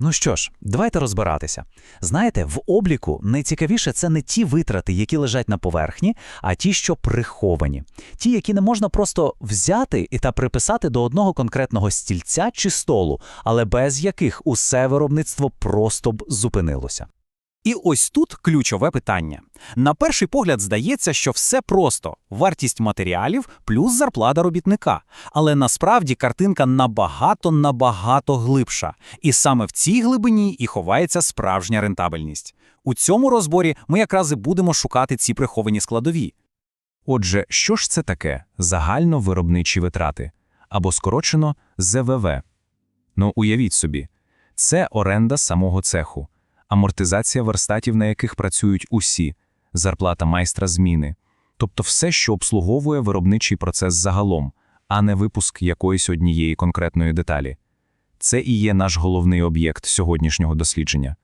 Ну що ж, давайте розбиратися. Знаєте, в обліку найцікавіше це не ті витрати, які лежать на поверхні, а ті, що приховані. Ті, які не можна просто взяти і та приписати до одного конкретного стільця чи столу, але без яких усе виробництво просто б зупинилося. І ось тут ключове питання. На перший погляд здається, що все просто – вартість матеріалів плюс зарплата робітника. Але насправді картинка набагато-набагато глибша. І саме в цій глибині і ховається справжня рентабельність. У цьому розборі ми якраз і будемо шукати ці приховані складові. Отже, що ж це таке загальновиробничі витрати або скорочено ЗВВ? Ну, уявіть собі, це оренда самого цеху, амортизація верстатів, на яких працюють усі, зарплата майстра зміни, тобто все, що обслуговує виробничий процес загалом, а не випуск якоїсь однієї конкретної деталі. Це і є наш головний об'єкт сьогоднішнього дослідження.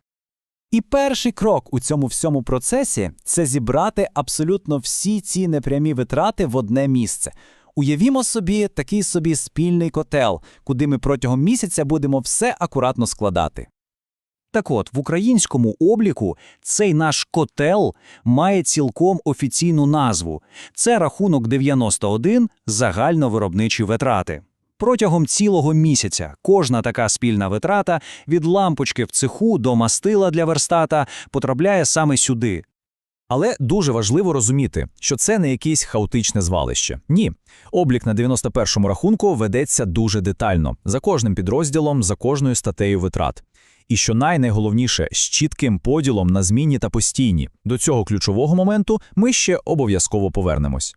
І перший крок у цьому всьому процесі це зібрати абсолютно всі ці непрямі витрати в одне місце. Уявімо собі такий собі спільний котел, куди ми протягом місяця будемо все акуратно складати. Так от, в українському обліку цей наш котел має цілком офіційну назву. Це рахунок 91 загальновиробничі витрати. Протягом цілого місяця кожна така спільна витрата від лампочки в цеху до мастила для верстата потрапляє саме сюди. Але дуже важливо розуміти, що це не якесь хаотичне звалище. Ні, облік на 91-му рахунку ведеться дуже детально, за кожним підрозділом, за кожною статтею витрат. І що найнайголовніше, з чітким поділом на змінні та постійні. До цього ключового моменту ми ще обов'язково повернемось.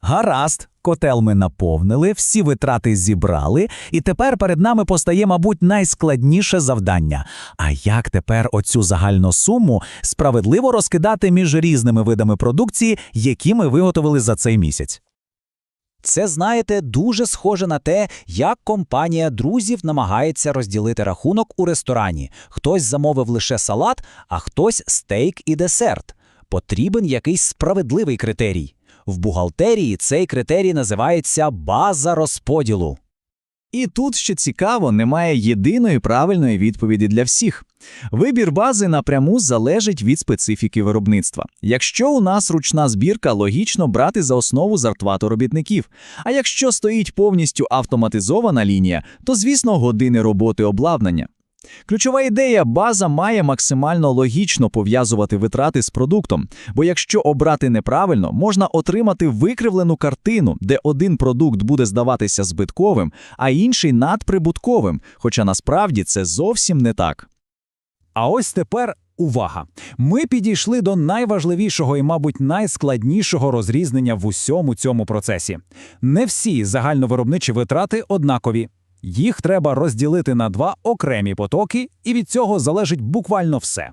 Гаразд, котел ми наповнили, всі витрати зібрали, і тепер перед нами постає, мабуть, найскладніше завдання. А як тепер оцю загальну суму справедливо розкидати між різними видами продукції, які ми виготовили за цей місяць? Це, знаєте, дуже схоже на те, як компанія друзів намагається розділити рахунок у ресторані. Хтось замовив лише салат, а хтось стейк і десерт. Потрібен якийсь справедливий критерій. В бухгалтерії цей критерій називається база розподілу. І тут, що цікаво, немає єдиної правильної відповіді для всіх. Вибір бази напряму залежить від специфіки виробництва. Якщо у нас ручна збірка, логічно брати за основу зарплату робітників. А якщо стоїть повністю автоматизована лінія, то, звісно, години роботи обладнання. Ключова ідея база має максимально логічно пов'язувати витрати з продуктом, бо якщо обрати неправильно, можна отримати викривлену картину, де один продукт буде здаватися збитковим, а інший надприбутковим, хоча насправді це зовсім не так. А ось тепер увага! Ми підійшли до найважливішого і, мабуть, найскладнішого розрізнення в усьому цьому процесі. Не всі загальновиробничі витрати однакові. Їх треба розділити на два окремі потоки, і від цього залежить буквально все.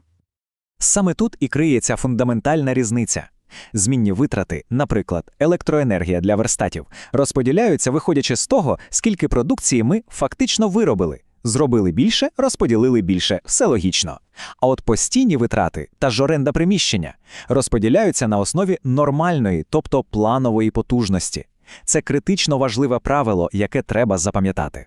Саме тут і криється фундаментальна різниця. Змінні витрати, наприклад, електроенергія для верстатів, розподіляються, виходячи з того, скільки продукції ми фактично виробили. Зробили більше, розподілили більше, все логічно. А от постійні витрати та ж оренда приміщення розподіляються на основі нормальної, тобто планової потужності. Це критично важливе правило, яке треба запам'ятати.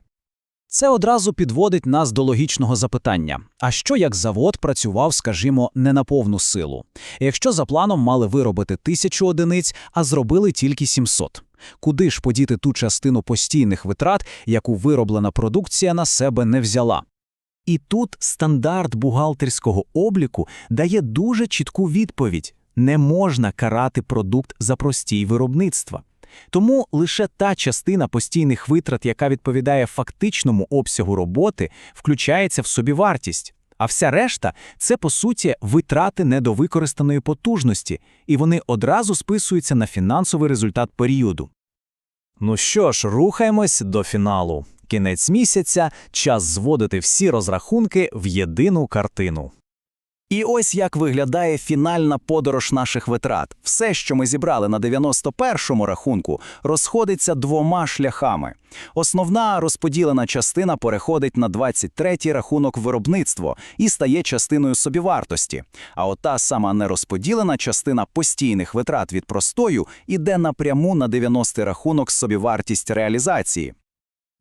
Це одразу підводить нас до логічного запитання: а що як завод працював, скажімо, не на повну силу? Якщо за планом мали виробити тисячу одиниць, а зробили тільки 700? Куди ж подіти ту частину постійних витрат, яку вироблена продукція на себе не взяла? І тут стандарт бухгалтерського обліку дає дуже чітку відповідь: не можна карати продукт за простій виробництва. Тому лише та частина постійних витрат, яка відповідає фактичному обсягу роботи, включається в собівартість. А вся решта це по суті витрати недовикористаної потужності, і вони одразу списуються на фінансовий результат періоду. Ну що ж, рухаємось до фіналу. Кінець місяця, час зводити всі розрахунки в єдину картину. І ось як виглядає фінальна подорож наших витрат. Все, що ми зібрали на 91-му рахунку, розходиться двома шляхами. Основна розподілена частина переходить на 23-й рахунок виробництво і стає частиною собівартості. А от та сама нерозподілена частина постійних витрат від простою іде напряму на 90-й рахунок собівартість реалізації.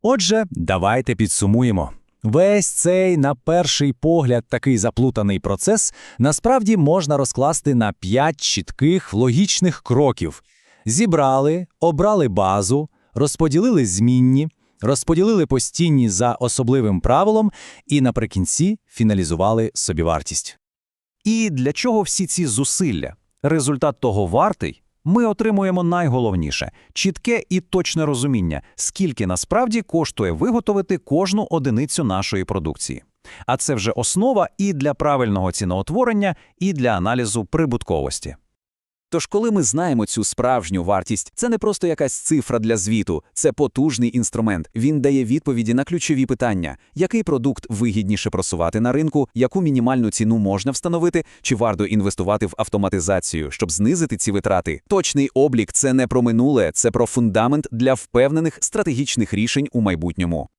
Отже, давайте підсумуємо. Весь цей, на перший погляд, такий заплутаний процес насправді можна розкласти на п'ять чітких логічних кроків. Зібрали, обрали базу, розподілили змінні, розподілили постійні за особливим правилом і наприкінці фіналізували собівартість. І для чого всі ці зусилля? Результат того вартий? Ми отримуємо найголовніше – чітке і точне розуміння, скільки насправді коштує виготовити кожну одиницю нашої продукції. А це вже основа і для правильного ціноутворення, і для аналізу прибутковості. Тож, коли ми знаємо цю справжню вартість, це не просто якась цифра для звіту, це потужний інструмент. Він дає відповіді на ключові питання: який продукт вигідніше просувати на ринку, яку мінімальну ціну можна встановити, чи варто інвестувати в автоматизацію, щоб знизити ці витрати. Точний облік це не про минуле, це про фундамент для впевнених стратегічних рішень у майбутньому.